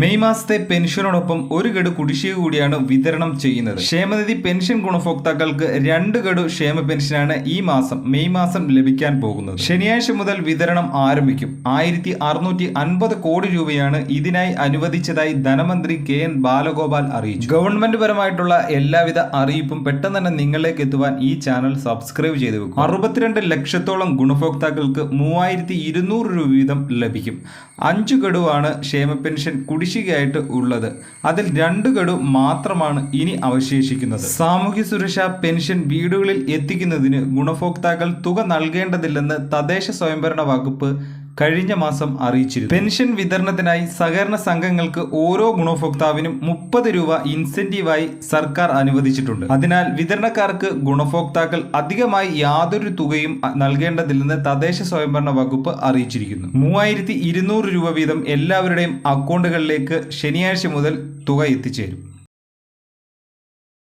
May മാസത്തെ പെൻഷനോടൊപ്പം ഒരു ഗഡു കുടിശ്ശിക കൂടിയാണ് വിതരണം ചെയ്യുന്നത്. ക്ഷേമനിധി പെൻഷൻ ഗുണഭോക്താക്കൾക്ക് രണ്ട് ഗഡു ക്ഷേമ പെൻഷനാണ് ഈ മാസം മെയ് മാസം ലഭിക്കാൻ പോകുന്നത്. ശനിയാഴ്ച മുതൽ വിതരണം ആരംഭിക്കും. ആയിരത്തി അറുന്നൂറ്റി അൻപത് കോടി രൂപയാണ് ഇതിനായി അനുവദിച്ചതായി ധനമന്ത്രി കെ എൻ ബാലഗോപാൽ അറിയിച്ചു. ഗവൺമെന്റ് പരമായിട്ടുള്ള എല്ലാവിധ അറിയിപ്പും പെട്ടെന്ന് തന്നെ നിങ്ങളിലേക്ക് എത്തുവാൻ ഈ ചാനൽ സബ്സ്ക്രൈബ് ചെയ്തു വെക്കും അറുപത്തിരണ്ട് ലക്ഷത്തോളം ഗുണഭോക്താക്കൾക്ക് മൂവായിരത്തി ഇരുന്നൂറ് രൂപ വീതം ലഭിക്കും. അഞ്ചു ഗഡുവാണ് ക്ഷേമ പെൻഷൻ കുടിശ്ശികയായിട്ട് ഉള്ളത്. അതിൽ രണ്ട് ഗഡു മാത്രമാണ് ഇനി അവശേഷിക്കുന്നത്. സാമൂഹ്യ സുരക്ഷാ പെൻഷൻ വീടുകളിൽ എത്തിക്കുന്നതിന് ഗുണഭോക്താക്കൾ തുക നൽകേണ്ടതില്ലെന്ന് തദ്ദേശ സ്വയംഭരണ വകുപ്പ് കഴിഞ്ഞ മാസം അറിയിച്ചിരുന്നു. പെൻഷൻ വിതരണത്തിനായി സഹകരണ സംഘങ്ങൾക്ക് ഓരോ ഗുണഭോക്താവിനും മുപ്പത് രൂപ ഇൻസെന്റീവായി സർക്കാർ അനുവദിച്ചിട്ടുണ്ട്. അതിനാൽ വിതരണക്കാർക്ക് ഗുണഭോക്താക്കൾ അധികമായി യാതൊരു തുകയും നൽകേണ്ടതില്ലെന്ന് തദ്ദേശ സ്വയംഭരണ വകുപ്പ് അറിയിച്ചിരിക്കുന്നു. മൂവായിരത്തി രൂപ വീതം എല്ലാവരുടെയും അക്കൗണ്ടുകളിലേക്ക് ശനിയാഴ്ച മുതൽ തുക എത്തിച്ചേരും.